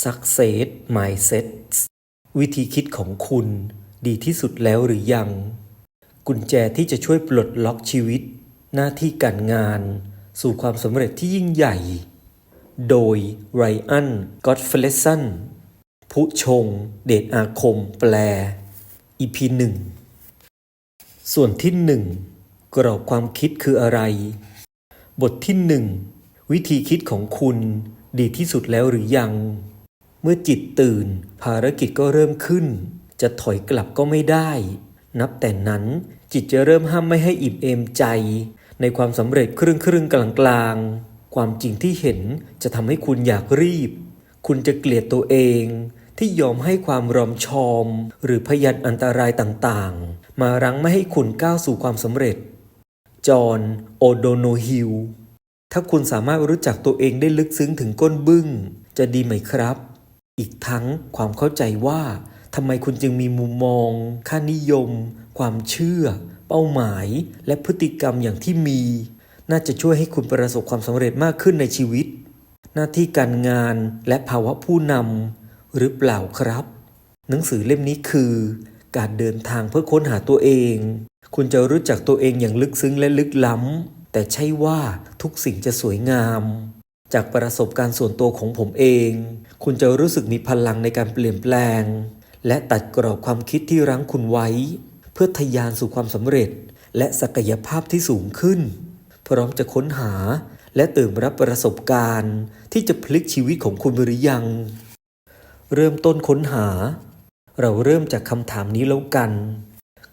Success Mindset วิธีคิดของคุณดีที่สุดแล้วหรือยัง กุญแจที่จะช่วยปลดล็อกชีวิต หน้าที่การงาน สู่ความสำเร็จที่ยิ่งใหญ่ โดยไรอันก็ d ดเฟลสันผู้ชง เดชอาคมแปล EP หนึ่งส่วนที่หนึ่งกรอบความคิดคืออะไร บทที่หนึ่งวิธีคิดของคุณดีที่สุดแล้วหรือยัง เมื่อจิตตื่น ภารกิจก็เริ่มขึ้น จะถอยกลับก็ไม่ได้ นับแต่นั้นจิตจะเริ่มห้ามไม่ให้อิ่มเอมใจ ในความสำเร็จครึ่งครึ่งกลางกลางๆความจริงที่เห็นจะทำให้คุณอยากรีบ คุณจะเกลียดตัวเองที่ยอมให้ความรอมชอม หรือพยันอันตรายต่างๆ มารั้งไม่ให้คุณก้าวสู่ความสำเร็จ จอห์น โอโดโนฮิล ถ้าคุณสามารถรู้จักตัวเองได้ลึกซึ้งถึงก้นบึ้ง จะดีไหมครับ อีกทั้งความเข้าใจว่าทำไมคุณจึงมีมุมมอง ค่านิยม ความเชื่อ เป้าหมาย และพฤติกรรมอย่างที่มี น่าจะช่วยให้คุณประสบความสำเร็จมากขึ้นในชีวิต หน้าที่การงานและภาวะผู้นำหรือเปล่าครับ หนังสือเล่มนี้คือ การเดินทางเพื่อค้นหาตัวเอง คุณจะรู้จักตัวเองอย่างลึกซึ้งและลึกล้ำแต่ใช่ว่าทุกสิ่งจะสวยงาม จากประสบการณ์ส่วนตัวของผมเอง คุณจะรู้สึกมีพลังในการเปลี่ยนแปลง และตัดกรอบความคิดที่รั้งคุณไว้ เพื่อทะยานสู่ความสำเร็จ และศักยภาพที่สูงขึ้น พร้อมจะค้นหาและเตื่นรับประสบการณ์ ที่จะพลิกชีวิตของคุณหรือยัง เริ่มต้นค้นหา เราเริ่มจากคำถามนี้แล้วกัน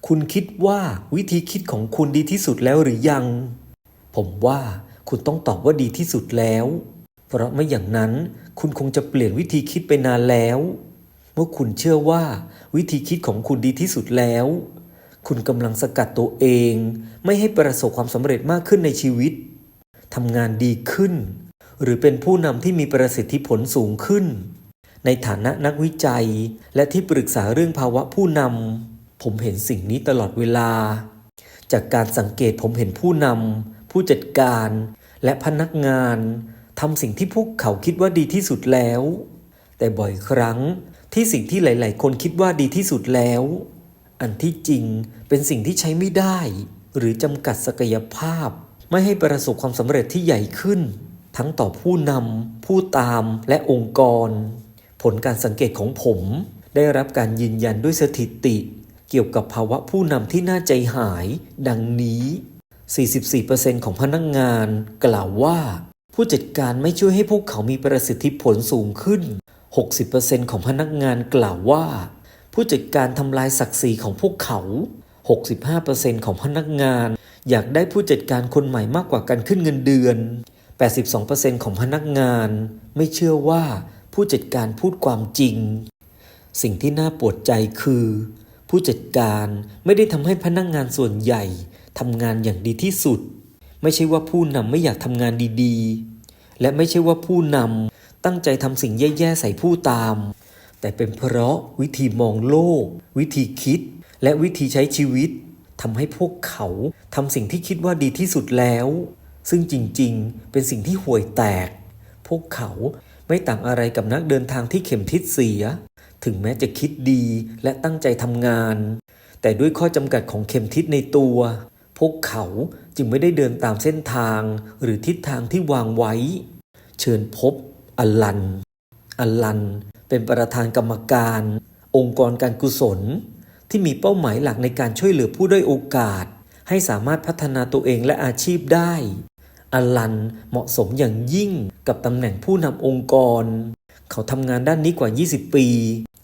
คุณคิดว่าวิธีคิดของคุณดีที่สุดแล้วหรือยัง ผมว่า คุณต้องตอบว่าดีที่สุดแล้ว เพราะไม่อย่างนั้นคุณคงจะเปลี่ยนวิธีคิดไปนานแล้ว เมื่อคุณเชื่อว่าวิธีคิดของคุณดีที่สุดแล้ว คุณกำลังสกัดตัวเอง ไม่ให้ประสบความสำเร็จมากขึ้นในชีวิตทำงานดีขึ้น หรือเป็นผู้นำที่มีประสิทธิผลสูงขึ้น ในฐานะนักวิจัย และที่ปรึกษาเรื่องภาวะผู้นำผมเห็นสิ่งนี้ตลอดเวลา จากการสังเกตผมเห็นผู้นำผู้จัดการ และพนักงานทำสิ่งที่พวกเขาคิดว่าดีที่สุดแล้ว แต่บ่อยครั้งที่สิ่งที่หลาย ๆ คนคิดว่าดีที่สุดแล้ว อันที่จริงเป็นสิ่งที่ใช้ไม่ได้ หรือจำกัดศักยภาพ ไม่ให้ประสบความสำเร็จที่ใหญ่ขึ้น ทั้งต่อผู้นำผู้ตามและองค์กร ผลการสังเกตของผม ได้รับการยืนยันด้วยสถิติ เกี่ยวกับภาวะผู้นำที่น่าใจหาย ดังนี้ 44%ของพนักงงานกล่าวว่า ผู้จัดการไม่ช่วยให้พวกเขามีประสิทธิผลสูงขึ้น 60%ของพนักงานกล่าวว่า ผู้จัดการทำลายศักดิ์ศรีของพวกเขา 65%ของพนักงาน อยากได้ผู้จัดการคนใหม่มากกว่าการขึ้นเงินเดือน 82%ของพนักงาน ไม่เชื่อว่าผู้จัดการพูดความจริง สิ่งที่น่าปวดใจคือ ผู้จัดการไม่ได้ทำให้พนักงานส่วนใหญ่ ทำงานอย่างดีที่สุด ไม่ใช่ว่าผู้นำไม่อยากทำงานดีๆ และไม่ใช่ว่าผู้นำตั้งใจทำสิ่งแย่ๆใส่ผู้ตาม แต่เป็นเพราะวิธีมองโลก วิธีคิด และวิธีใช้ชีวิตทำให้พวกเขาทำสิ่งที่คิดว่าดีที่สุดแล้ว ซึ่งจริงๆ เป็นสิ่งที่ห่วยแตก พวกเขาไม่ต่างอะไรกับนักเดินทางที่เข็มทิศเสีย ถึงแม้จะคิดดีและตั้งใจทำงาน แต่ด้วยข้อจำกัดของเข็มทิศในตัว พวกเขาจึงไม่ได้เดินตามเส้นทางหรือทิศทางที่วางไว้ เชิญพบอลัน อลันเป็นประธานกรรมการ องค์กรการกุศล ที่มีเป้าหมายหลักในการช่วยเหลือผู้ด้อยโอกาส ให้สามารถพัฒนาตัวเองและอาชีพได้ อลันเหมาะสมอย่างยิ่งกับตำแหน่งผู้นำองค์กร เขาทำงานด้านนี้กว่า 20 ปี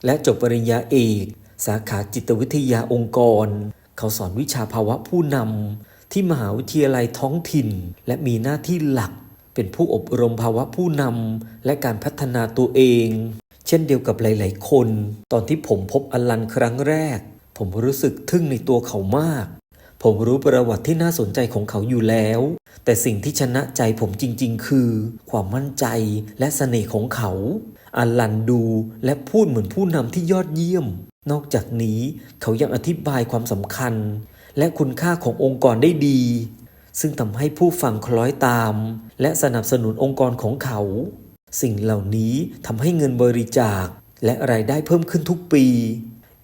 และจบปริญญาเอก สาขาจิตวิทยาองค์กร เขาสอนวิชาภาวะผู้นำที่มหาวิทยาลัยท้องถิ่น และมีหน้าที่หลัก เป็นผู้อบรมภาวะผู้นำและการพัฒนาตัวเอง เช่นเดียวกับหลาย ๆ คน ตอนที่ผมพบอลันครั้งแรก ผมรู้สึกทึ่งในตัวเขามาก ผมรู้ประวัติที่น่าสนใจของเขาอยู่แล้ว แต่สิ่งที่ชนะใจผมจริง ๆ คือ ความมั่นใจและเสน่ห์ของเขาอลันดูและพูดเหมือนผู้นำที่ยอดเยี่ยม นอกจากนี้เขายังอธิบายความสำคัญ และคุณค่าขององค์กรได้ดี ซึ่งทำให้ผู้ฟังคล้อยตาม และสนับสนุนองค์กรของเขา สิ่งเหล่านี้ทำให้เงินบริจาค และรายได้เพิ่มขึ้นทุกปี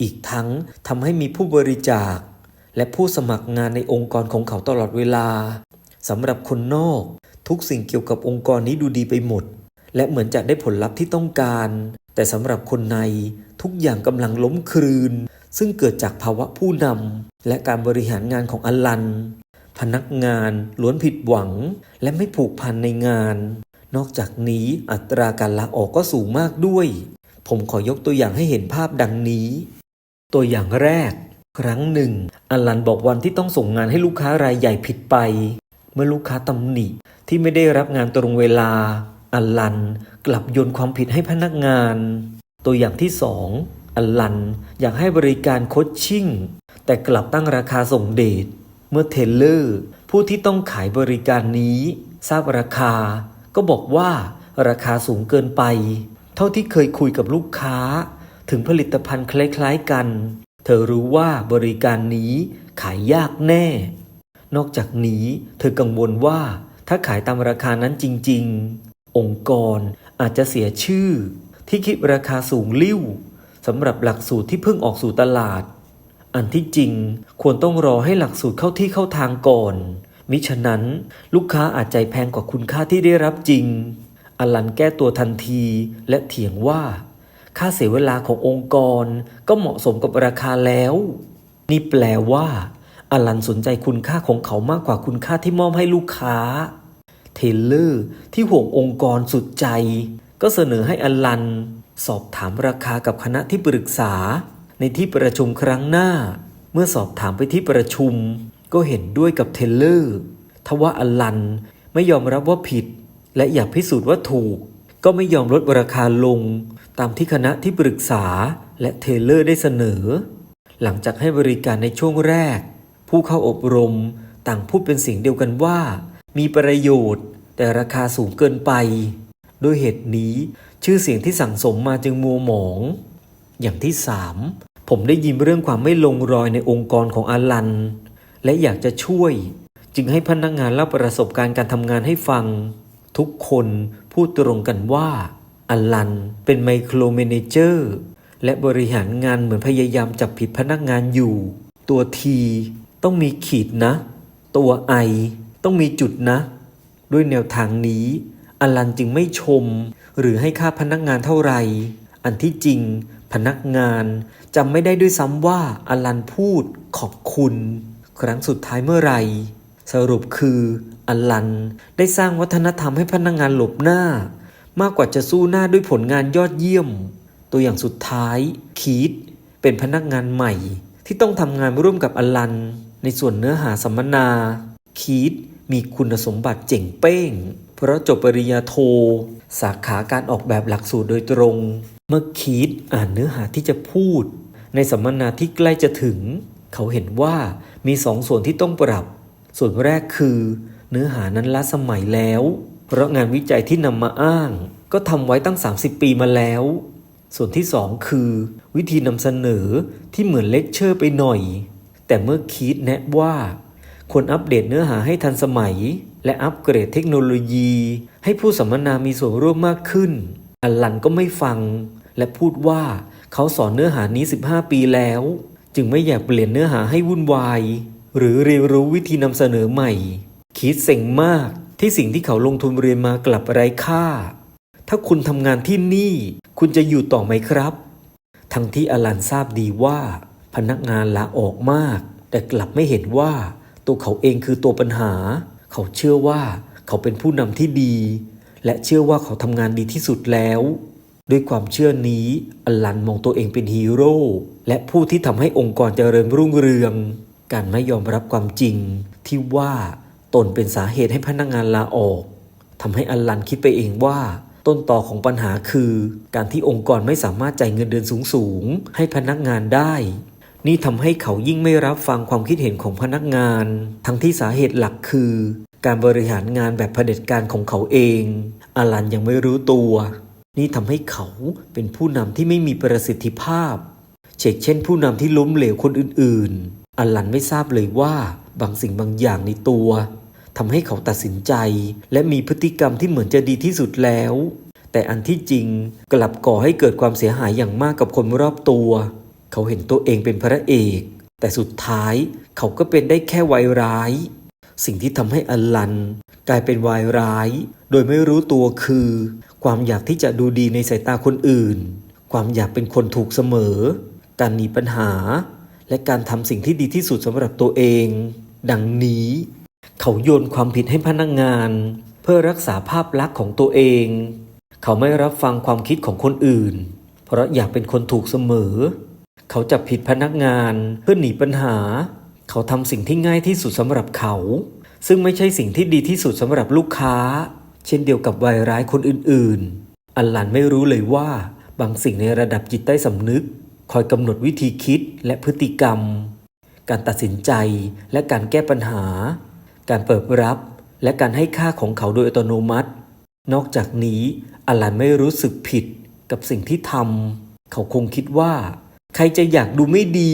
อีกทั้งทำให้มีผู้บริจาค และผู้สมัครงานในองค์กรของเขาตลอดเวลาสำหรับคนนอก ทุกสิ่งเกี่ยวกับองค์กรนี้ดูดีไปหมด และเหมือนจะได้ผลลัพธ์ที่ต้องการ แต่สำหรับคนใน ทุกอย่างกำลังล้มคลืน ซึ่งเกิดจากภาวะผู้นำและการบริหารงานของอลัน พนักงานล้วนผิดหวัง และไม่ผูกพันในงาน นอกจากนี้อัตราการลาออกก็สูงมากด้วย ผมขอยกตัวอย่างให้เห็นภาพดังนี้ ตัวอย่างแรก ครั้งหนึ่ง อลันบอกวันที่ต้องส่งงานให้ลูกค้ารายใหญ่ผิดไป เมื่อลูกค้าตำหนิที่ไม่ได้รับงานตรงเวลาอลันกลับโยนความผิดให้พนักงาน ตัวอย่างที่สองอลันอยากให้บริการโคชชิ่ง แต่กลับตั้งราคาส่งเดท เมื่อเทเลอร์ ผู้ที่ต้องขายบริการนี้ ทราบราคา ก็บอกว่าราคาสูงเกินไป เท่าที่เคยคุยกับลูกค้า ถึงผลิตภัณฑ์คล้ายๆกัน เธอรู้ว่าบริการนี้ขายยากแน่ นอกจากนี้เธอกังวลว่าถ้าขายตามราคานั้นจริง ๆ องค์กรอาจจะเสียชื่อ ที่คิดราคาสูงลิ่วสำหรับหลักสูตรที่เพิ่งออกสู่ตลาด อันที่จริงควรต้องรอให้หลักสูตรเข้าที่เข้าทางก่อน มิฉะนั้นลูกค้าอาจใจแพงกว่าคุณค่าที่ได้รับจริง อลันแก้ตัวทันทีและเถียงว่า ค่าเสียเวลาขององค์กรก็เหมาะสมกับราคาแล้ว นี่แปลว่า อลันสนใจคุณค่าของเขามากกว่าคุณค่าที่มอบให้ลูกค้า เทเลอร์ที่ห่วงองค์กรสุดใจ ก็เสนอให้อลัน สอบถามราคากับคณะที่ปรึกษา ในที่ประชุมครั้งหน้า เมื่อสอบถามไปที่ประชุม ก็เห็นด้วยกับเทเลอร์ทว่าอลันไม่ยอมรับว่าผิด และอยากพิสูจน์ว่าถูก ก็ไม่ยอมลดราคาลง ตามที่คณะที่ปรึกษาและเทเลอร์ได้เสนอ หลังจากให้บริการในช่วงแรก ผู้เข้าอบรมต่างพูดเป็นเสียงเดียวกันว่า มีประโยชน์ แต่ราคาสูงเกินไป ด้วยเหตุนี้ ชื่อเสียงที่สั่งสมมาจึงมัวหมอง อย่างที่สามผมได้ยินเรื่องความไม่ลงรอยในองค์กรของอาลัน และอยากจะช่วย จึงให้พนักงานเล่าประสบการณ์การทำงานให้ฟัง ทุกคนพูดตรงกันว่าอลันเป็นไมโครเมเนเจอร์และบริหารงานเหมือนพยายามจับผิดพนักงานอยู่ ตัวทีต้องมีขีดนะ ตัวไอต้องมีจุดนะ ด้วยแนวทางนี้ อลันจึงไม่ชม หรือให้ค่าพนักงานเท่าไหร่ อันที่จริง พนักงานจำไม่ได้ด้วยซ้ำว่าอลันพูดขอบคุณ ครั้งสุดท้ายเมื่อไหร่ สรุปคืออลันได้สร้างวัฒนธรรมให้พนักงานหลบหน้า มากกว่าจะสู้หน้าด้วยผลงานยอดเยี่ยม ตัวอย่างสุดท้ายคีตเป็นพนักงานใหม่ ที่ต้องทำงานร่วมกับอลัน ในส่วนเนื้อหาสัมมนา คีตมีคุณสมบัติเจ๋งเป้ง เพราะจบปริญญาโท สาขาการออกแบบหลักสูตรโดยตรง เมื่อคีตอ่านเนื้อหาที่จะพูด ในสัมมนาที่ใกล้จะถึง เขาเห็นว่ามีสองส่วนที่ต้องปรับ ส่วนแรกคือ เนื้อหานั้นล้าสมัยแล้ว เพราะงานวิจัยที่นำมาอ้าง ก็ทำไว้ตั้ง 30 ปีมาแล้ว ส่วนที่สองคือ วิธีนำเสนอที่เหมือนเลคเชอร์ไปหน่อย แต่เมื่อคิดแนะว่าควรอัปเดตเนื้อหาให้ทันสมัย และอัปเกรดเทคโนโลยี ให้ผู้สัมมนามีส่วนร่วมมากขึ้นอลันก็ไม่ฟัง และพูดว่าเขาสอนเนื้อหานี้ 15 ปีแล้ว จึงไม่อยากเปลี่ยนเนื้อหาให้วุ่นวาย หรือเรียนรู้วิธีนำเสนอใหม่ คิดเซ็งมากที่สิ่งที่เขาลงทุนเรียนมากลับไร้ค่า ถ้าคุณทำงานที่นี่ คุณจะอยู่ต่อไหมครับ ทั้งที่อลันทราบดีว่า พนักงานลาออกมาก แต่กลับไม่เห็นว่าตัวเขาเองคือตัวปัญหา เขาเชื่อว่าเขาเป็นผู้นำที่ดี และเชื่อว่าเขาทำงานดีที่สุดแล้ว ด้วยความเชื่อนี้อลันมองตัวเองเป็นฮีโร่และผู้ที่ทำให้องค์กรเจริญรุ่งเรือง การไม่ยอมรับความจริง ที่ว่าตนเป็นสาเหตุให้พนักงานลาออกทำให้อลันคิดไปเองว่า ต้นต่อของปัญหาคือ การที่องค์กรไม่สามารถจ่ายเงินเดือนสูงๆให้พนักงานได้ นี่ทำให้เขายิ่งไม่รับฟังความคิดเห็นของพนักงาน ทั้งที่สาเหตุหลักคือ การบริหารงานแบบเผด็จการของเขาเองอลันยังไม่รู้ตัว นี่ทำให้เขาเป็นผู้นำที่ไม่มีประสิทธิภาพ เช่นเช่น ผู้นำที่ล้มเหลวคนอื่นๆอลันไม่ทราบเลยว่าบางสิ่งบางอย่างในตัวทำให้เขาตัดสินใจ และมีพฤติกรรมที่เหมือนจะดีที่สุดแล้ว แต่อันที่จริงกลับก่อให้เกิดความเสียหายอย่างมากกับคนรอบตัว เขาเห็นตัวเองเป็นพระเอก แต่สุดท้ายเขาก็เป็นได้แค่วายร้าย สิ่งที่ทำให้อลัน กลายเป็นวายร้าย โดยไม่รู้ตัวคือ ความอยากที่จะดูดีในสายตาคนอื่น ความอยากเป็นคนถูกเสมอ การหนีปัญหา และการทำสิ่งที่ดีที่สุดสำหรับตัวเอง ดังนี้ เขาโยนความผิดให้พนักงาน เพื่อรักษาภาพลักษณ์ของตัวเอง เขาไม่รับฟังความคิดของคนอื่น เพราะอยากเป็นคนถูกเสมอ เขาจับผิดพนักงานเพื่อหนีปัญหา เขาทำสิ่งที่ง่ายที่สุดสำหรับเขา ซึ่งไม่ใช่สิ่งที่ดีที่สุดสำหรับลูกค้า เช่นเดียวกับวายร้ายคนอื่นๆ อัลลันไม่รู้เลยว่า บางสิ่งในระดับจิตใต้สำนึก คอยกำหนดวิธีคิดและพฤติกรรม การตัดสินใจและการแก้ปัญหา การเปิดรับและการให้ค่าของเขาโดยอัตโนมัติ นอกจากนี้อัลันไม่รู้สึกผิดกับสิ่งที่ทำเขาคงคิดว่า ใครจะอยากดูไม่ดี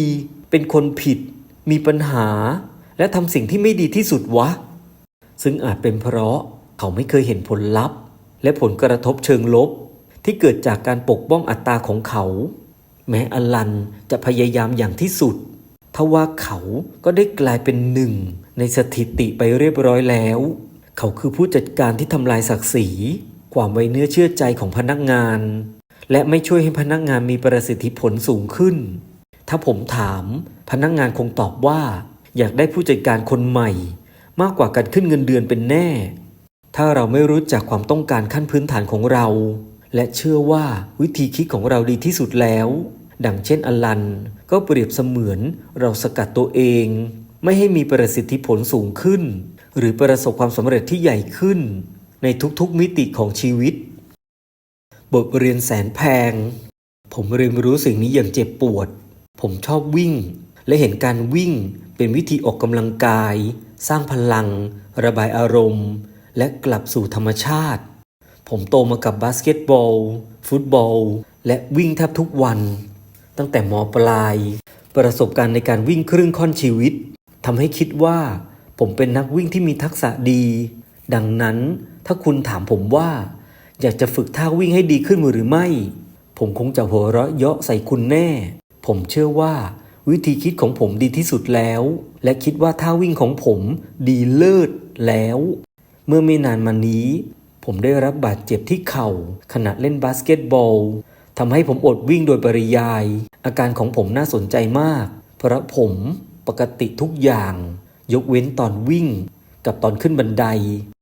เป็นคนผิด มีปัญหา และทำสิ่งที่ไม่ดีที่สุดวะ ซึ่งอาจเป็นเพราะเขาไม่เคยเห็นผลลัพธ์ และผลกระทบเชิงลบ ที่เกิดจากการปกป้องอัตตาของเขา แม้อลันจะพยายามอย่างที่สุดทว่าเขาก็ได้กลายเป็นหนึ่งในสถิติไปเรียบร้อยแล้ว เขาคือผู้จัดการที่ทำลายศักดิ์ศรี ความไว้เนื้อเชื่อใจของพนักงาน และไม่ช่วยให้พนักงานมีประสิทธิผลสูงขึ้น ถ้าผมถาม พนักงานคงตอบว่า อยากได้ผู้จัดการคนใหม่ มากกว่าการขึ้นเงินเดือนเป็นแน่ ถ้าเราไม่รู้จักความต้องการขั้นพื้นฐานของเรา และเชื่อว่าวิธีคิดของเราดีที่สุดแล้ว ดังเช่นอลัน ก็เปรียบเสมือนเราสกัดตัวเอง ไม่ให้มีประสิทธิผลสูงขึ้น หรือประสบความสำเร็จที่ใหญ่ขึ้น ในทุกๆมิติของชีวิต บทเรียนแสนแพง ผมเรียนรู้สิ่งนี้อย่างเจ็บปวด ผมชอบวิ่ง และเห็นการวิ่งเป็นวิธีออกกำลังกาย สร้างพลัง ระบายอารมณ์ และกลับสู่ธรรมชาติ ผมโตมากับบาสเกตบอล ฟุตบอล และวิ่งแทบทุกวัน ตั้งแต่มปลาย ประสบการณ์ในการวิ่งครึ่งค่อนชีวิตทำให้คิดว่าผมเป็นนักวิ่งที่มีทักษะดี ดังนั้นถ้าคุณถามผมว่า อยากจะฝึกท่าวิ่งให้ดีขึ้นหรือไม่ ผมคงจะหัวเราะเยาะใส่คุณแน่ ผมเชื่อว่า วิธีคิดของผมดีที่สุดแล้ว และคิดว่าท่าวิ่งของผมดีเลิศแล้ว เมื่อไม่นานมานี้ ผมได้รับบาดเจ็บที่เข่า ขณะเล่นบาสเกตบอลทำให้ผมอดวิ่งโดยปริยาย อาการของผมน่าสนใจมาก เพราะผมปกติทุกอย่าง ยกเว้นตอนวิ่ง กับตอนขึ้นบันได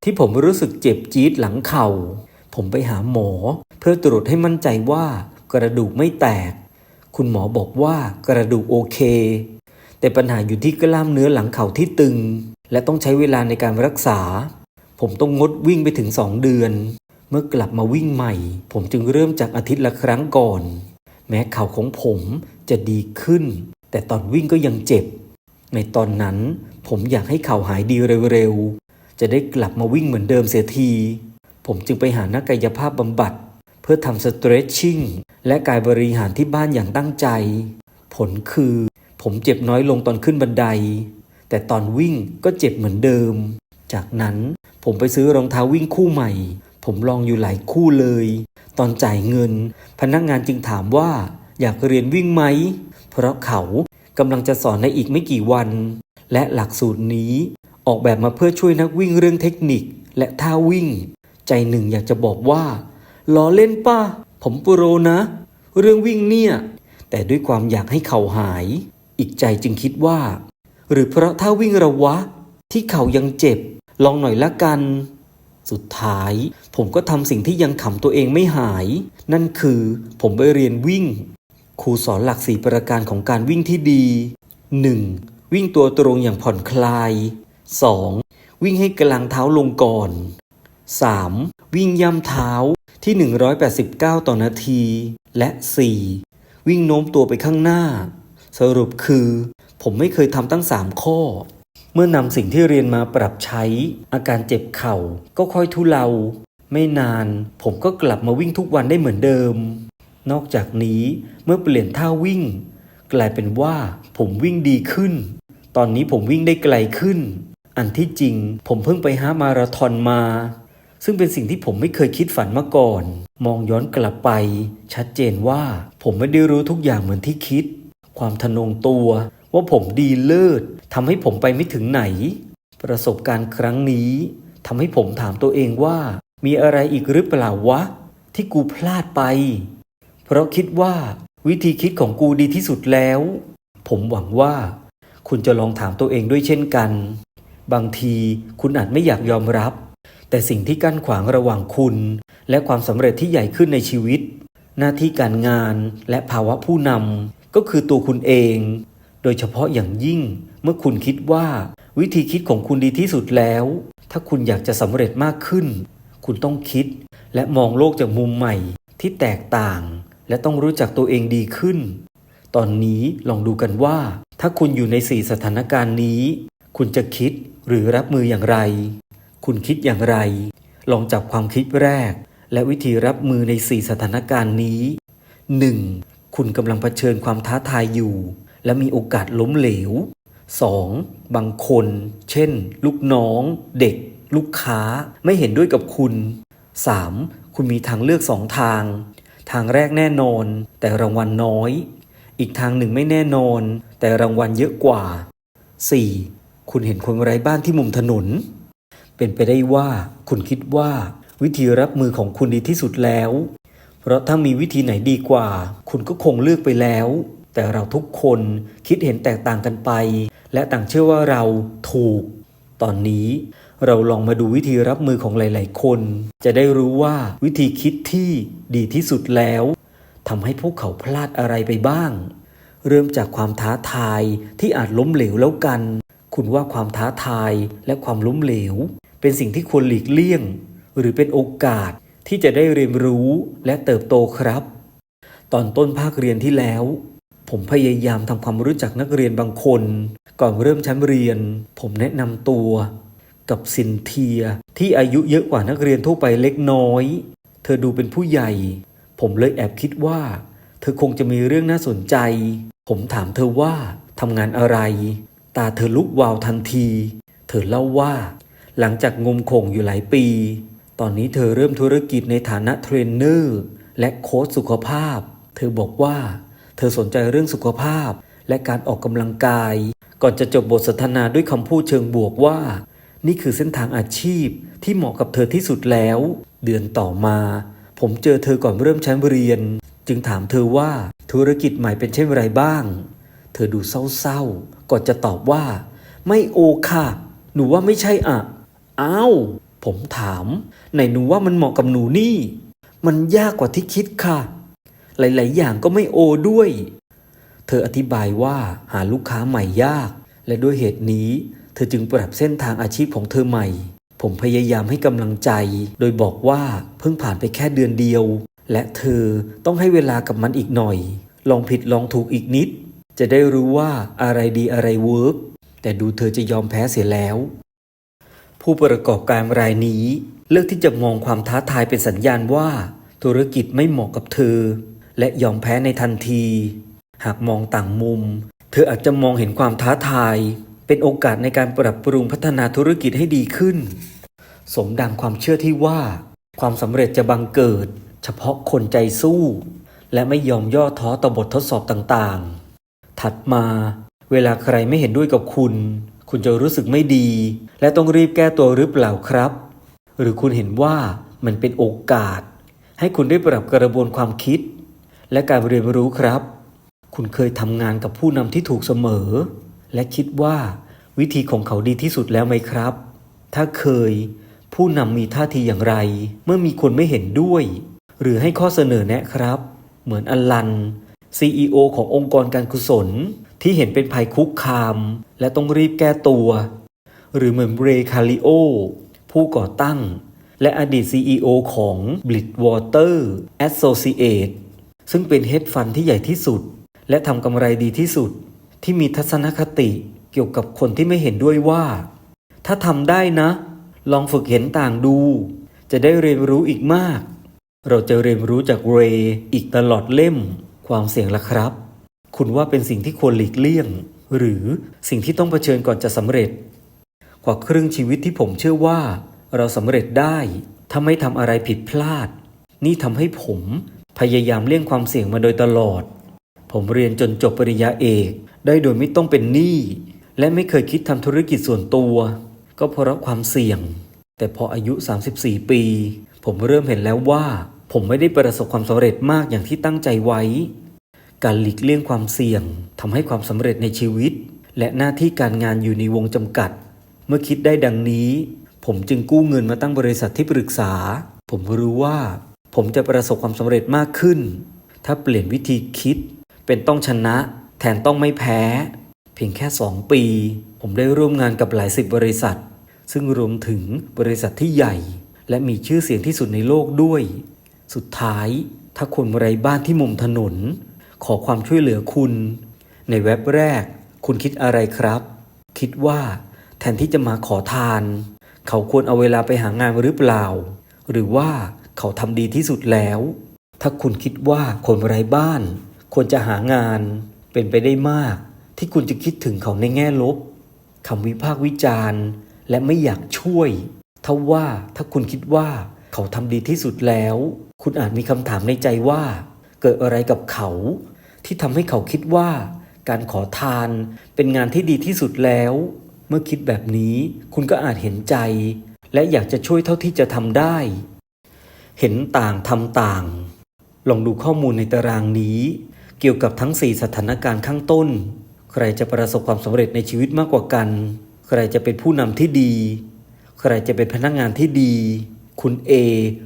ที่ผมรู้สึกเจ็บจี๊ดหลังเข่า ผมไปหาหมอ เพื่อตรวจให้มั่นใจว่ากระดูกไม่แตก คุณหมอบอกว่ากระดูกโอเค แต่ปัญหาอยู่ที่กล้ามเนื้อหลังเข่าที่ตึง และต้องใช้เวลาในการรักษา ผมต้องงดวิ่งไปถึงสองเดือน เมื่อกลับมาวิ่งใหม่ ผมจึงเริ่มจากอาทิตย์ละครั้งก่อน แม้เข่าของผมจะดีขึ้น แต่ตอนวิ่งก็ยังเจ็บ ในตอนนั้นผมอยากให้เข่าหายดีเร็วๆจะได้กลับมาวิ่งเหมือนเดิมเสียที ผมจึงไปหานักกายภาพบำบัด เพื่อทำสเตรชชิ่งและกายบริหารที่บ้านอย่างตั้งใจ ผลคือ ผมเจ็บน้อยลงตอนขึ้นบันได แต่ตอนวิ่งก็เจ็บเหมือนเดิม จากนั้นผมไปซื้อรองเท้าวิ่งคู่ใหม่ ผมลองอยู่หลายคู่เลย ตอนจ่ายเงิน พนักงานจึงถามว่า อยากเรียนวิ่งไหม เพราะเขากำลังจะสอนในอีกไม่กี่วัน และหลักสูตรนี้ออกแบบมาเพื่อช่วยนักวิ่งเรื่องเทคนิคและท่าวิ่ง ใจหนึ่งอยากจะบอกว่าล้อเล่นป้า ผมโปรนะ เรื่องวิ่งเนี่ย แต่ด้วยความอยากให้เข่าหาย อีกใจจึงคิดว่า หรือเพราะท่าวิ่งราวะ ที่เข่ายังเจ็บ ลองหน่อยละกัน สุดท้าย ผมก็ทำสิ่งที่ยังขำตัวเองไม่หาย นั่นคือผมไปเรียนวิ่ง ครูสอนหลักสี่ประการของการวิ่งที่ดี 1. วิ่งตัวตรงอย่างผ่อนคลาย 2. วิ่งให้กลังเท้าลงก่อน 3. วิ่งย่ำเท้าที่ 189 ต่อนาที และ 4. วิ่งโน้มตัวไปข้างหน้า สรุปคือ ผมไม่เคยทำตั้ง 3 ข้อ เมื่อนำสิ่งที่เรียนมาปรับใช้ อาการเจ็บเข่าก็ค่อยทุเลา ไม่นานผมก็กลับมาวิ่งทุกวันได้เหมือนเดิม นอกจากนี้เมื่อเปลี่ยนท่าวิ่ง กลายเป็นว่าผมวิ่งดีขึ้น ตอนนี้ผมวิ่งได้ไกลขึ้น อันที่จริงผมเพิ่งไปฮามาราธอนมา ซึ่งเป็นสิ่งที่ผมไม่เคยคิดฝันมาก่อน มองย้อนกลับไป ชัดเจนว่าผมไม่ได้รู้ทุกอย่างเหมือนที่คิด ความทะนงตัวว่าผมดีเลิศทำให้ผมไปไม่ถึงไหน ประสบการณ์ครั้งนี้ทำให้ผมถามตัวเองว่า มีอะไรอีกหรือเปล่าวะ ที่กูพลาดไป เพราะคิดว่าวิธีคิดของกูดีที่สุดแล้ว ผมหวังว่า คุณจะลองถามตัวเองด้วยเช่นกัน บางทีคุณอาจไม่อยากยอมรับ แต่สิ่งที่กั้นขวางระหว่างคุณ และความสำเร็จที่ใหญ่ขึ้นในชีวิต หน้าที่การงานและภาวะผู้นำก็คือตัวคุณเอง โดยเฉพาะอย่างยิ่งเมื่อคุณคิดว่า วิธีคิดของคุณดีที่สุดแล้ว ถ้าคุณอยากจะสำเร็จมากขึ้น คุณต้องคิด และมองโลกจากมุมใหม่ที่แตกต่าง และต้องรู้จักตัวเองดีขึ้น ตอนนี้ลองดูกันว่า ถ้าคุณอยู่ในสี่สถานการณ์นี้ คุณจะคิดหรือรับมืออย่างไร คุณคิดอย่างไร ลองจับความคิดแรก และวิธีรับมือในสี่สถานการณ์นี้ 1. คุณกำลังเผชิญความท้าทายอยู่ และมีโอกาสล้มเหลว 2. บางคน เช่น ลูกน้อง เด็ก ลูกค้าไม่เห็นด้วยกับคุณ 3. คุณมีทางเลือกสองทาง ทางแรกแน่นอน แต่รางวัลน้อย อีกทางหนึ่งไม่แน่นอน แต่รางวัลเยอะกว่า 4. คุณเห็นคนไร้บ้านที่มุมถนน เป็นไปได้ว่าคุณคิดว่า วิธีรับมือของคุณดีที่สุดแล้ว เพราะถ้ามีวิธีไหนดีกว่า คุณก็คงเลือกไปแล้ว แต่เราทุกคนคิดเห็นแตกต่างกันไป และต่างเชื่อว่าเราถูก ตอนนี้เราลองมาดูวิธีรับมือของหลาย ๆ คน จะได้รู้ว่าวิธีคิดที่ดีที่สุดแล้วทำให้พวกเขาพลาดอะไรไปบ้าง เริ่มจากความท้าทายที่อาจล้มเหลวแล้วกัน คุณว่าความท้าทายและความล้มเหลว เป็นสิ่งที่ควรหลีกเลี่ยง หรือเป็นโอกาสที่จะได้เรียนรู้และเติบโตครับ ตอนต้นภาคเรียนที่แล้ว ผมพยายามทำความรู้จักนักเรียนบางคน ก่อนเริ่มชั้นเรียน ผมแนะนำตัว กับซินเทียที่อายุเยอะกว่านักเรียนทั่วไปเล็กน้อย เธอดูเป็นผู้ใหญ่ ผมเลยแอบคิดว่า เธอคงจะมีเรื่องน่าสนใจ ผมถามเธอว่าทำงานอะไร ตาเธอลุกวาวทันที เธอเล่าว่า หลังจากงมคงอยู่หลายปี ตอนนี้เธอเริ่มธุรกิจในฐานะเทรนเนอร์และโค้ชสุขภาพ เธอบอกว่า เธอสนใจเรื่องสุขภาพ และการออกกำลังกาย ก่อนจะจบบทสนทนาด้วยคำพูดเชิงบวกว่า นี่คือเส้นทางอาชีพที่เหมาะกับเธอที่สุดแล้ว เดือนต่อมา ผมเจอเธอก่อนเริ่มชั้นเรียน จึงถามเธอว่าธุรกิจใหม่เป็นเช่นไรบ้าง เธอดูเศร้าๆ ก่อนจะตอบว่า ไม่โอค่ะ หนูว่าไม่ใช่อะ อ้าว ผมถาม ไหนหนูว่ามันเหมาะกับหนูนี่ มันยากกว่าที่คิดค่ะ หลาย ๆ อย่างก็ไม่โอด้วย เธออธิบายว่าหาลูกค้าใหม่ยาก และด้วยเหตุนี้ เธอจึงปรับเส้นทางอาชีพของเธอใหม่ ผมพยายามให้กำลังใจ โดยบอกว่าเพิ่งผ่านไปแค่เดือนเดียว และเธอต้องให้เวลากับมันอีกหน่อย ลองผิดลองถูกอีกนิด จะได้รู้ว่าอะไรดีอะไรเวิร์กแต่ดูเธอจะยอมแพ้เสียแล้ว ผู้ประกอบการรายนี้ เลือกที่จะมองความท้าทายเป็นสัญญาณว่า ธุรกิจไม่เหมาะกับเธอ และยอมแพ้ในทันที หากมองต่างมุม เธออาจจะมองเห็นความท้าทาย เป็นโอกาสในการปรับปรุงพัฒนาธุรกิจให้ดีขึ้น สมดังความเชื่อที่ว่า ความสำเร็จจะบังเกิด เฉพาะคนใจสู้ และไม่ยอมย่อท้อต่อบททดสอบต่างๆ ถัดมา เวลาใครไม่เห็นด้วยกับคุณ คุณจะรู้สึกไม่ดี และต้องรีบแก้ตัวหรือเปล่าครับ หรือคุณเห็นว่ามันเป็นโอกาส ให้คุณได้ปรับกระบวนความคิด และการเรียนรู้ครับ คุณเคยทำงานกับผู้นำที่ถูกเสมอ และคิดว่าวิธีของเขาดีที่สุดแล้วไหมครับ ถ้าเคย ผู้นำมีท่าทีอย่างไร เมื่อมีคนไม่เห็นด้วย หรือให้ข้อเสนอแนะครับ เหมือนอลัน CEO ขององค์กรการกุศล ที่เห็นเป็นภัยคุกคาม และต้องรีบแก้ตัว หรือเหมือนเรคาริโอ ผู้ก่อตั้ง และอดีต CEO ของ Bridgewater Associate ซึ่งเป็นเฮดฟันที่ใหญ่ที่สุด และทำกำไรดีที่สุด ที่มีทัศนคติเกี่ยวกับคนที่ไม่เห็นด้วยว่า ถ้าทำได้นะ ลองฝึกเห็นต่างดู จะได้เรียนรู้อีกมาก เราจะเรียนรู้จากเรย์อีกตลอดเล่ม ความเสี่ยงละครับ คุณว่าเป็นสิ่งที่ควรหลีกเลี่ยง หรือสิ่งที่ต้องเผชิญก่อนจะสำเร็จ กว่าครึ่งชีวิตที่ผมเชื่อว่า เราสำเร็จได้ถ้าไม่ทำอะไรผิดพลาด นี่ทำให้ผมพยายามเลี่ยงความเสี่ยงมาโดยตลอด ผมเรียนจนจบปริญญาเอก ได้โดยไม่ต้องเป็นหนี้และไม่เคยคิดทำธุรกิจส่วนตัว ก็เพราะความเสี่ยง แต่พออายุ 34 ปี ผมเริ่มเห็นแล้วว่า ผมไม่ได้ประสบความสำเร็จมากอย่างที่ตั้งใจไว้ การหลีกเลี่ยงความเสี่ยงทำให้ความสำเร็จในชีวิต และหน้าที่การงานอยู่ในวงจำกัด เมื่อคิดได้ดังนี้ ผมจึงกู้เงินมาตั้งบริษัทที่ปรึกษา ผมรู้ว่า ผมจะประสบความสำเร็จมากขึ้น ถ้าเปลี่ยนวิธีคิด เป็นต้องชนะ แทนต้องไม่แพ้ เพียงแค่ 2 ปี ผมได้ร่วมงานกับหลายสิบบริษัท ซึ่งรวมถึงบริษัทที่ใหญ่ และมีชื่อเสียงที่สุดในโลกด้วย สุดท้าย ถ้าคนไร้บ้านที่มุมถนน ขอความช่วยเหลือคุณ ในเว็บแรก คุณคิดอะไรครับ คิดว่า แทนที่จะมาขอทาน เขาควรเอาเวลาไปหางานหรือเปล่า หรือว่าเขาทำดีที่สุดแล้ว ถ้าคุณคิดว่าคนไร้บ้าน ควรจะหางาน เป็นไปได้มาก ที่คุณจะคิดถึงเขาในแง่ลบคำวิพากษ์วิจารณ์ และไม่อยากช่วยทว่าถ้าคุณคิดว่าเขาทำดีที่สุดแล้ว คุณอาจมีคำถามในใจว่า เกิดอะไรกับเขา ที่ทำให้เขาคิดว่า การขอทานเป็นงานที่ดีที่สุดแล้ว เมื่อคิดแบบนี้คุณก็อาจเห็นใจ และอยากจะช่วยเท่าที่จะทำได้ เห็นต่างทำต่าง ลองดูข้อมูลในตารางนี้ เกี่ยวกับทั้ง 4 สถานการณ์ข้างต้น ใครจะประสบความสำเร็จในชีวิตมากกว่ากัน ใครจะเป็นผู้นำที่ดี ใครจะเป็นพนักงานที่ดี คุณ A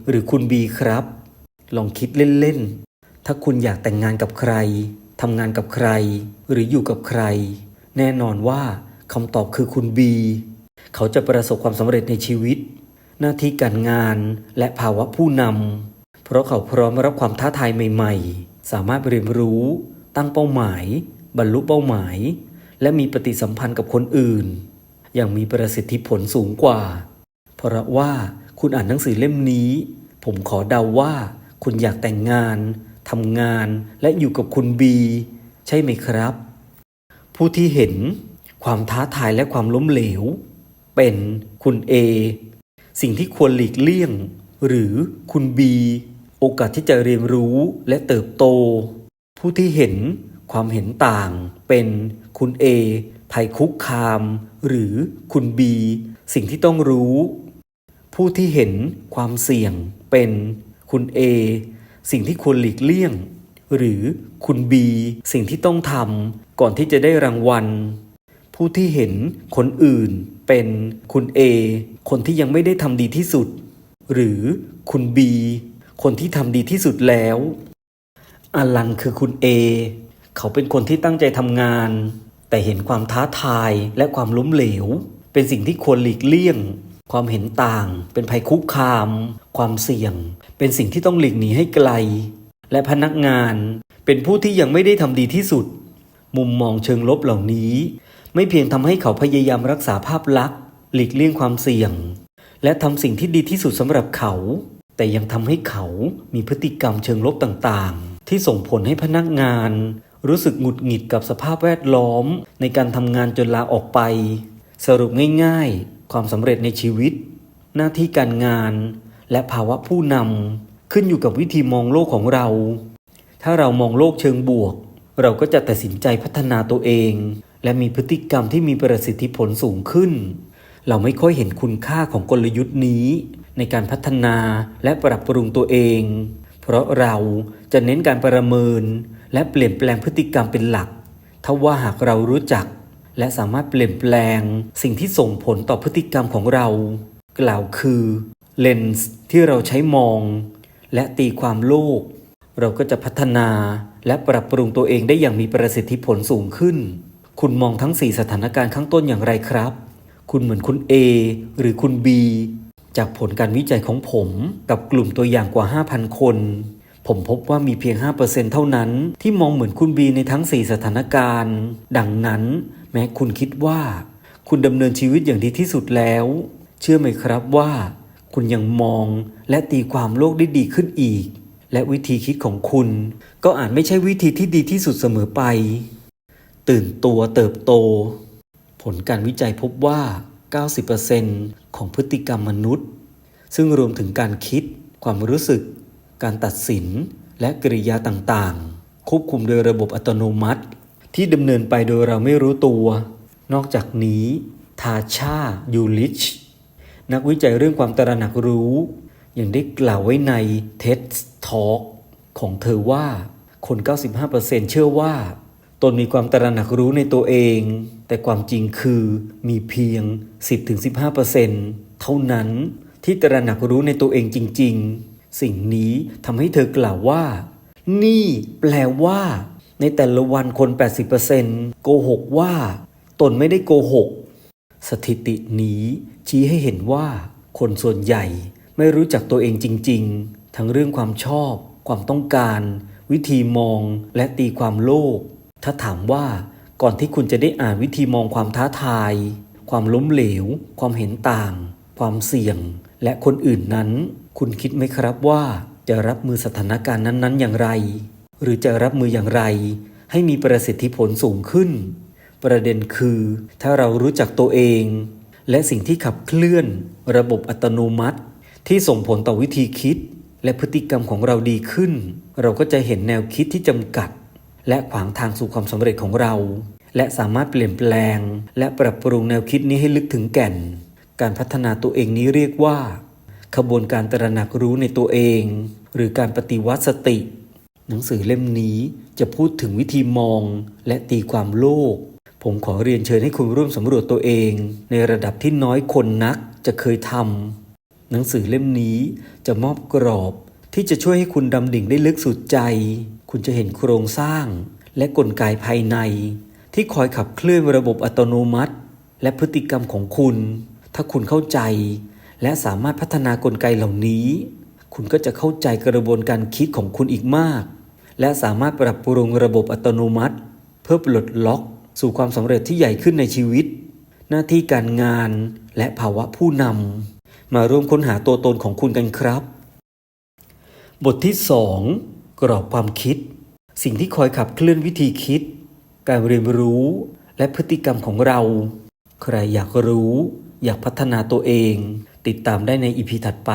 หรือคุณ B ครับ ลองคิดเล่น ๆ ถ้าคุณอยากแต่งงานกับใครทำงานกับใคร หรืออยู่กับใคร แน่นอนว่าคำตอบคือคุณ B เขาจะประสบความสำเร็จในชีวิต หน้าที่การงานและภาวะผู้นำเพราะเขาพร้อมรับความท้าทายใหม่ ๆ สามารถเรียนรู้ ตั้งเป้าหมาย บรรลุเป้าหมาย และมีปฏิสัมพันธ์กับคนอื่น อย่างมีประสิทธิผลสูงกว่า เพราะว่าคุณอ่านหนังสือเล่มนี้ ผมขอเดาว่า คุณอยากแต่งงาน ทำงานและอยู่กับคุณบีใช่ไหมครับ ผู้ที่เห็นความท้าทายและความล้มเหลว เป็นคุณ A สิ่งที่ควรหลีกเลี่ยง หรือคุณ B โอกาสที่จะเรียนรู้และเติบโต ผู้ที่เห็นความเห็นต่างเป็นคุณ A ภัยคุกคาม หรือคุณ B สิ่งที่ต้องรู้ ผู้ที่เห็นความเสี่ยงเป็นคุณ A สิ่งที่ควรหลีกเลี่ยง หรือคุณ B สิ่งที่ต้องทำก่อนที่จะได้รางวัล ผู้ที่เห็นคนอื่นเป็นคุณ A คนที่ยังไม่ได้ทำดีที่สุด หรือคุณ B คนที่ทำดีที่สุดแล้วอลันคือคุณ A เขาเป็นคนที่ตั้งใจทำงาน แต่เห็นความท้าทายและความล้มเหลว เป็นสิ่งที่ควรหลีกเลี่ยง ความเห็นต่าง เป็นภัยคุกคาม ความเสี่ยง เป็นสิ่งที่ต้องหลีกหนีให้ไกล และพนักงานเป็นผู้ที่ยังไม่ได้ทำดีที่สุด มุมมองเชิงลบเหล่านี้ ไม่เพียงทำให้เขาพยายามรักษาภาพลักษณ์ หลีกเลี่ยงความเสี่ยง และทำสิ่งที่ดีที่สุดสำหรับเขา แต่ยังทำให้เขามีพฤติกรรมเชิงลบต่างๆ ที่ส่งผลให้พนักงาน รู้สึกหงุดหงิดกับสภาพแวดล้อม ในการทำงานจนลาออกไป สรุปง่าย ๆ ความสำเร็จในชีวิต หน้าที่การงาน และภาวะผู้นำขึ้นอยู่กับวิธีมองโลกของเรา ถ้าเรามองโลกเชิงบวก เราก็จะตัดสินใจพัฒนาตัวเอง และมีพฤติกรรมที่มีประสิทธิผลสูงขึ้น เราไม่ค่อยเห็นคุณค่าของกลยุทธ์นี้ ในการพัฒนาและปรับปรุงตัวเอง เพราะเราจะเน้นการประเมิน และเปลี่ยนแปลงพฤติกรรมเป็นหลักถ้าว่าหากเรารู้จักและสามารถเปลี่ยนแปลงสิ่งที่ส่งผลต่อพฤติกรรมของเรา กล่าวคือ เลนส์ที่เราใช้มอง และตีความโลก เราก็จะพัฒนาและปรับปรุงตัวเองได้อย่างมีประสิทธิผลสูงขึ้น คุณมองทั้ง 4 สถานการณ์ข้างต้นอย่างไรครับ คุณเหมือนคุณ A หรือคุณ B จากผลการวิจัยของผมกับกลุ่มตัวอย่างกว่า 5,000 คน ผมพบว่ามีเพียง 5%เท่านั้น ที่มองเหมือนคุณ B ในทั้ง 4 สถานการณ์ ดังนั้น แม้คุณคิดว่า คุณดำเนินชีวิตอย่างดีที่สุดแล้ว เชื่อไหมครับว่า คุณยังมองและตีความโลกได้ดีขึ้นอีก และวิธีคิดของคุณ ก็อาจไม่ใช่วิธีที่ดีที่สุดเสมอไป ตื่นตัวเติบโต ผลการวิจัยพบว่า 90%ของพฤติกรรมมนุษย์ ซึ่งรวมถึงการคิด ความรู้สึก การตัดสิน และกริยาต่างๆ ควบคุมโดยระบบอัตโนมัติ ที่ดำเนินไปโดยเราไม่รู้ตัว นอกจากนี้ ทาชา ยูลิช นักวิจัยเรื่องความตระหนักรู้ ยังได้กล่าวไว้ใน TED Talk ของเธอว่า คน 95%เชื่อว่า ตนมีความตระหนักรู้ในตัวเอง แต่ความจริงคือมีเพียง 10-15%เท่านั้นที่ตระหนักรู้ในตัวเองจริง ๆ สิ่งนี้ทำให้เธอกล่าวว่า นี่แปลว่า ในแต่ละวันคน 80%โกหกว่า ตนไม่ได้โกหก สถิตินี้ชี้ให้เห็นว่าคนส่วนใหญ่ไม่รู้จักตัวเองจริง ๆ ทั้งเรื่องความชอบ ความต้องการ วิธีมองและตีความโลก ถ้าถามว่าก่อนที่คุณจะได้อ่านวิธีมองความท้าทาย ความล้มเหลว ความเห็นต่าง ความเสี่ยง และคนอื่นนั้น คุณคิดไหมครับว่าจะรับมือสถานการณ์นั้นๆ อย่างไร หรือจะรับมืออย่างไร ให้มีประสิทธิผลสูงขึ้น ประเด็นคือ ถ้าเรารู้จักตัวเอง และสิ่งที่ขับเคลื่อน ระบบอัตโนมัติ ที่ส่งผลต่อวิธีคิด และพฤติกรรมของเราดีขึ้น เราก็จะเห็นแนวคิดที่จำกัด และขวางทางสู่ความสำเร็จของเรา และสามารถเปลี่ยนแปลง และปรับปรุงแนวคิดนี้ให้ลึกถึงแก่น การพัฒนาตัวเองนี้เรียกว่า ขบวนการตระหนักรู้ในตัวเอง หรือการปฏิวัติสติหนังสือเล่มนี้จะพูดถึงวิธีมองและตีความโลก ผมขอเรียนเชิญให้คุณร่วมสำรวจตัวเอง ในระดับที่น้อยคนนักจะเคยทำหนังสือเล่มนี้จะมอบกรอบ ที่จะช่วยให้คุณดำดิ่งได้ลึกสุดใจ คุณจะเห็นโครงสร้าง และกลไกภายใน ที่คอยขับเคลื่อนระบบอัตโนมัติ และพฤติกรรมของคุณ ถ้าคุณเข้าใจ และสามารถพัฒนากลไกเหล่านี้ คุณก็จะเข้าใจกระบวนการคิดของคุณอีกมาก และสามารถปรับปรุงระบบอัตโนมัติ เพื่อปลดล็อก สู่ความสำเร็จที่ใหญ่ขึ้นในชีวิต หน้าที่การงานและภาวะผู้นำมาร่วมค้นหาตัวตนของคุณกันครับ บทที่ 2 กรอบความคิด สิ่งที่คอยขับเคลื่อนวิธีคิด การเรียนรู้และพฤติกรรมของเรา ใครอยากรู้ อยากพัฒนาตัวเอง ติดตามได้ในอีพีถัดไป